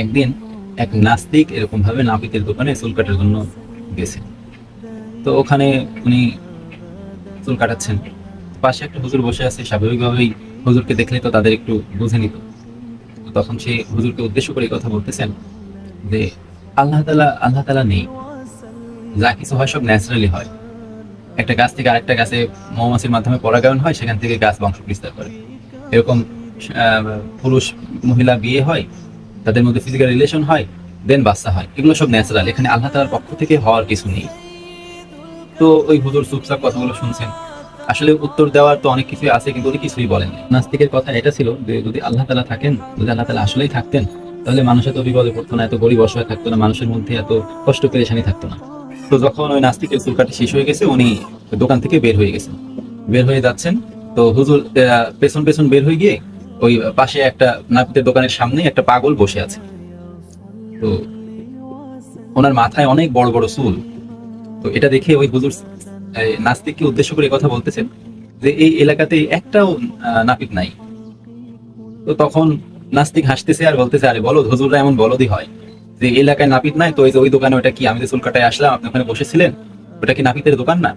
একদিন এক নাস্তিক এরকম ভাবে নাপিতের দোকানে চুল কাটার জন্য গেছে। তো ওখানে উনি চুল কাটাচ্ছেন। পাশে একটা হুজুর বসে আছে, স্বাভাবিকভাবেই হুজুরকে দেখলে তো তাদের একটু বুঝে নিত। তখন সে হুজুরকে উদ্দেশ্য করে কথা বলতেছেন যে, আল্লাহ তালা আল্লাহ তালা নেই। যা কিছু হয় সব ন্যাচারালি হয়। একটা গাছ থেকে আরেকটা গাছে মৌমাছির মাধ্যমে পরাগায়ন হয়, সেখান থেকে গাছ বংশ বিস্তার করে। এরকম পুরুষ, মহিলা বিয়ে হয় তাদের মধ্যে ফিজিক্যাল রিলেশন হয় দেন বাচ্চা হয়। এগুলো সব ন্যাচারাল এখানে আল্লাহ তালার পক্ষ থেকে হওয়ার কিছু নেই। তো ওই হুজুর চুপচাপ কথাগুলো শুনছেন। আসলে উত্তর দেওয়ার তো অনেক কিছুই আছে, কিন্তু উনি কিছুই বলেন নাস্তিকের কথা এটা ছিল যে, যদি আল্লাহ তালা থাকেন, যদি আল্লাহ তালা আসলেই থাকতেন, তাহলে মানুষ এত বিপদে পড়তো না, এত গরিব অসহায় থাকতো না, মানুষের মধ্যে এত কষ্ট পেরেশানি থাকতো না। তো যখন ওই নাস্তিকের চুল কাটা শেষ হয়ে গেছে, উনি দোকান থেকে বের হয়ে গেছেন। বের হয়ে যাচ্ছেন, তো হুজুর পেছন পেছন বের হয়ে গিয়ে ওই পাশে একটা নাপিতের দোকানের সামনে একটা পাগল বসে আছে। তো ওনার মাথায় অনেক বড় বড় চুল। তো এটা দেখে ওই হুজুর নাস্তিককে উদ্দেশ্য করে কথা বলতেছেন যে এই এলাকাতে একটাও নাপিত নাই। তো তখন নাস্তিক হাসতেছে আর বলতেছে, আরে বলো, হুজুররা এমন বলদই হয় যে এলাকায় নাপিত নাই, তো ওই যে ওই দোকানে ওটা কি, আমি যে চুল কাটায় আসলাম, আপনি ওখানে বসেছিলেন? ওটা কি নাপিতের দোকান না?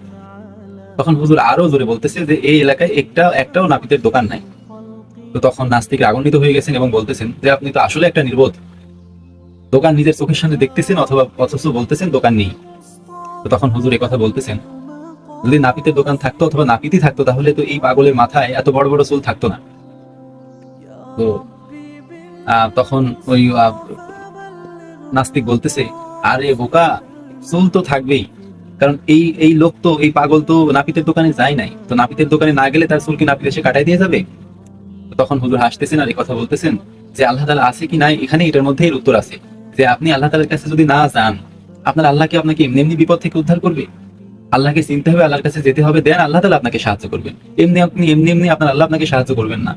তখন হুজুর আরও জোরে বলতেছে যে এই এলাকায় একটা, একটাও নাপিতের দোকান নাই। তো তখন নাস্তিক আগুনিত হয়ে গেছেন এবং বলতেছেন যে, আপনি তো আসলে একটা নির্বোধ। দোকান নিজের চোখের সামনে দেখতেছেন অথবা অথচ বলতেছেন দোকান নেই। তো তখন হুজুর কথা বলতেছেন, যদি নাপিতের দোকান থাকতো অথবা নাপিতই থাকতো, তাহলে তো এই পাগলের মাথায় এত বড় বড় চুল থাকতো না। তো তখন ওই নাস্তিক বলতেছে, আরে বোকা, চুল তো থাকবেই। কারণ এই এই লোক তো, এই পাগল তো নাপিতের দোকানে যায় নাই। তো নাপিতের দোকানে না গেলে তার চুল কি নাপিত এসে কাটাই দিয়ে যাবে? তখন হুজুর হাসতেছেন আর এই কথা বলতেছেন যে আল্লাহ তালা আছে কি নাই? এখানে এটার মধ্যে এর উত্তর আছে যে আপনি আল্লাহ তালার কাছে যদি না যান, আপনার আল্লাহকে আপনাকে এমনি এমনি বিপদ থেকে উদ্ধার করবে? আল্লাহকে চিনতে হবে, আল্লাহর কাছে যেতে হবে, দেন আল্লাহ তালা আপনাকে সাহায্য করবেন। এমনি আপনি এমনি এমনি আপনার আল্লাহ আপনাকে সাহায্য করবেন না।